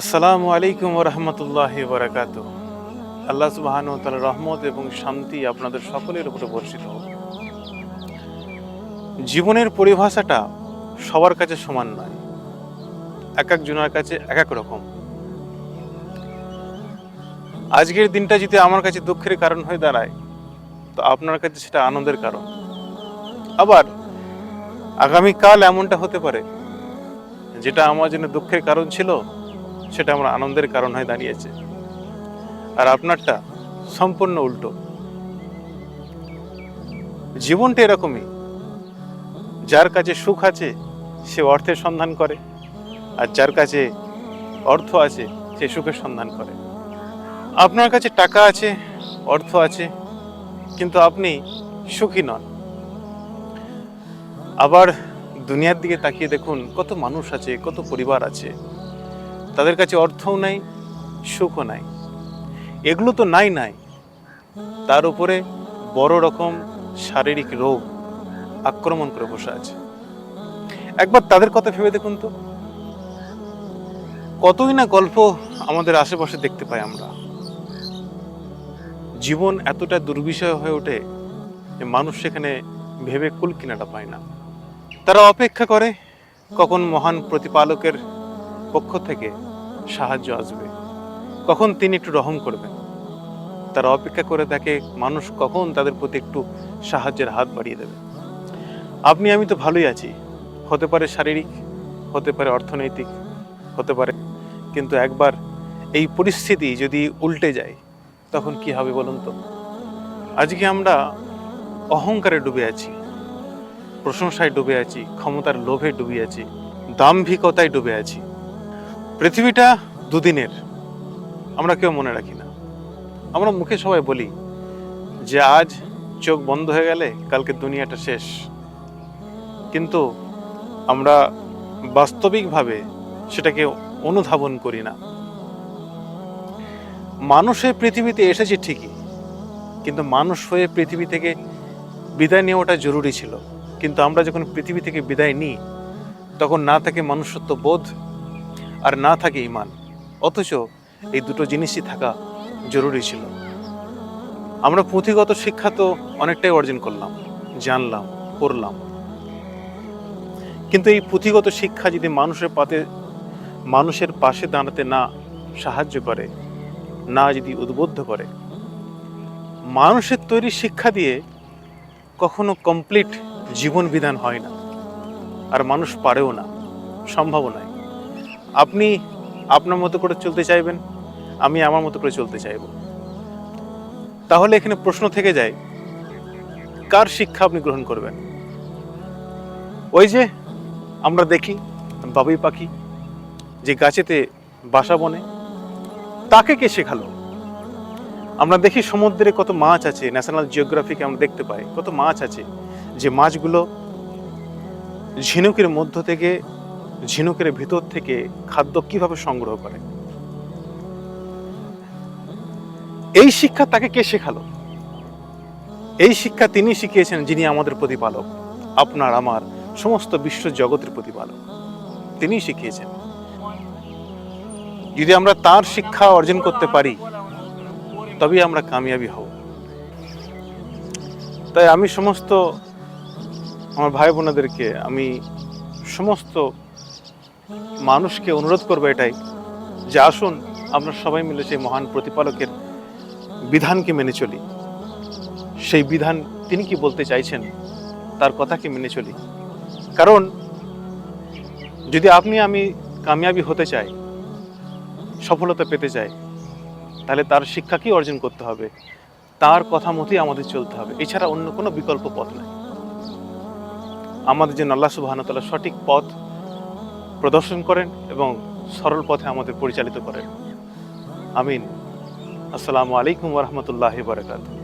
আসসালামু আলাইকুম রহমতুল্লাহ বারাকাত আল্লাহ সুবাহান তার রহমত এবং শান্তি আপনাদের সকলের উপরে বর্ষিত হোক। জীবনের পরিভাষাটা সবার কাছে সমান নয়, এক একজনের কাছে এক এক রকম। আজকের দিনটা যদি আমার কাছে দুঃখের কারণ হয়ে দাঁড়ায়, তো আপনার কাছে সেটা আনন্দের কারণ। আবার আগামীকাল এমনটা হতে পারে, যেটা আমার জন্য দুঃখের কারণ ছিল সেটা আমার আনন্দের কারণ হয়ে দাঁড়িয়েছে। আর আপনারটা সম্পূর্ণ উল্টো। জীবনটা এরকমই। যার কাছে সুখ আছে, সে অর্থের সন্ধান করে। আর যার কাছে অর্থ আছে, সে সুখের সন্ধান করে। আপনার কাছে টাকা আছে, অর্থ আছে, কিন্তু আপনি সুখী নন। আবার দুনিয়ার দিকে তাকিয়ে দেখুন, কত মানুষ আছে, কত পরিবার আছে। তাদের কাছে অর্থও নাই, সুখও নাই। এগুলো তো নাই নাই। তার উপরে বড় রকম শারীরিক রোগ আক্রমণ করে বসে আছে। একবার তাদের কথা ভেবে দেখুন তো। কতই না গল্প আমাদের আশেপাশে দেখতে পাই আমরা। জীবন এতটা দুর্বিষয় হয়ে ওঠে যে মানুষ সেখানে ভেবে কুল কিনারা পায় না। তারা অপেক্ষা করে কখন মহান প্রতিপালকের পক্ষ থেকে সাহায্য আসবে। কখন তিনি একটু রহম করবেন? তারা অপেক্ষা করে দেখে মানুষ কখন তাদের প্রতি একটু সাহায্যের হাত বাড়িয়ে দেবে। আপনি, আমি তো ভালোই আছি। হতে পারে শারীরিক, হতে পারে অর্থনৈতিক, হতে পারে, কিন্তু একবার এই পরিস্থিতি যদি উল্টে যায়, তখন কি হবে বলুন তো? আজকে আমরা অহংকারে ডুবে আছি, প্রশংসায় ডুবে আছি, ক্ষমতার লোভে ডুবে আছি, দাম্ভিকতায় ডুবে আছি। পৃথিবীটা দুদিনের। আমরা কেউ মনে রাখি না। আমরা মুখে সবাই বলি যে আজ চোখ বন্ধ হয়ে গেলে কালকে দুনিয়াটা শেষ। কিন্তু আমরা বাস্তবিকভাবে সেটাকে অনুধাবন করি না। মানুষের পৃথিবীতে এসেছে ঠিকই, কিন্তু মানুষ হয়ে পৃথিবী থেকে বিদায় নেওয়াটা জরুরি ছিল। কিন্তু আমরা যখন পৃথিবী থেকে বিদায় নিই, তখন না থাকে মনুষ্যত্ব বোধ আর না থাকে ইমান। অথচ এই দুটো জিনিসই থাকা জরুরি ছিল। আমরা পুঁথিগত শিক্ষা তো অনেকটাই অর্জন করলাম, জানলাম করলাম কিন্তু এই পুঁথিগত শিক্ষা যদি মানুষের পাতে, মানুষের পাশে দাঁড়াতে না সাহায্য করে, না যদি উদ্বুদ্ধ করে, মানুষের তৈরি শিক্ষা দিয়ে কখনো কমপ্লিট জীবন বিধান হয় না। আর মানুষ পারেও না সম্ভব নয়। আপনি আপনার মতো করে চলতে চাইবেন, আমি আমার মতো করে চলতে চাইব। তাহলে এখানে প্রশ্ন থেকে যায়, কার শিক্ষা আপনি গ্রহণ করবেন? ওই যে আমরা দেখি বাবুই পাখি যে গাছেতে বাসা বনে, তাকে কে শেখালো? আমরা দেখি সমুদ্রে কত মাছ আছে ন্যাশনাল জিওগ্রাফিকে আমরা দেখতে পাই, কত মাছ আছে, যে মাছগুলো ঝিনুকের মধ্য থেকে ঝিনুকের ভিতর থেকে খাদ্য কীভাবে সংগ্রহ করে? এই শিক্ষা তাকে কে শেখালো? এই শিক্ষা তিনি শিখিয়েছেন যিনি আমাদের প্রতিপালক, আপনার, আমার, সমস্ত বিশ্ব জগতের প্রতিপালক। তিনি শিখিয়েছেন। যদি আমরা তার শিক্ষা অর্জন করতে পারি, তবেই আমরা কামিয়াবি হব। তাই আমি সমস্ত আমার ভাই বোনেদেরকে আমি সমস্ত মানুষকে অনুরোধ করব এটাই যে আসুন, আমরা সবাই মিলে সেই মহান প্রতিপালকের বিধানকে মেনে চলি। সেই বিধান তিনি কি বলতে চাইছেন, তার কথাকে মেনে চলি। কারণ, যদি আপনি আমি কামিয়াবি হতে চাই, সফলতা পেতে চাই, তাহলে তার শিক্ষাকেই অর্জন করতে হবে। তার কথা মতোই আমাদের চলতে হবে। এছাড়া অন্য কোনো বিকল্প পথ নাই। আমাদের যেন আল্লাহ সুবাহানতাল্লাহ সঠিক পথ প্রদর্শন করেন এবং সরল পথে আমাদের পরিচালিত করেন। আমিন। আসসালামু আলাইকুম রহমতুল্লাহ বারকাতুহ।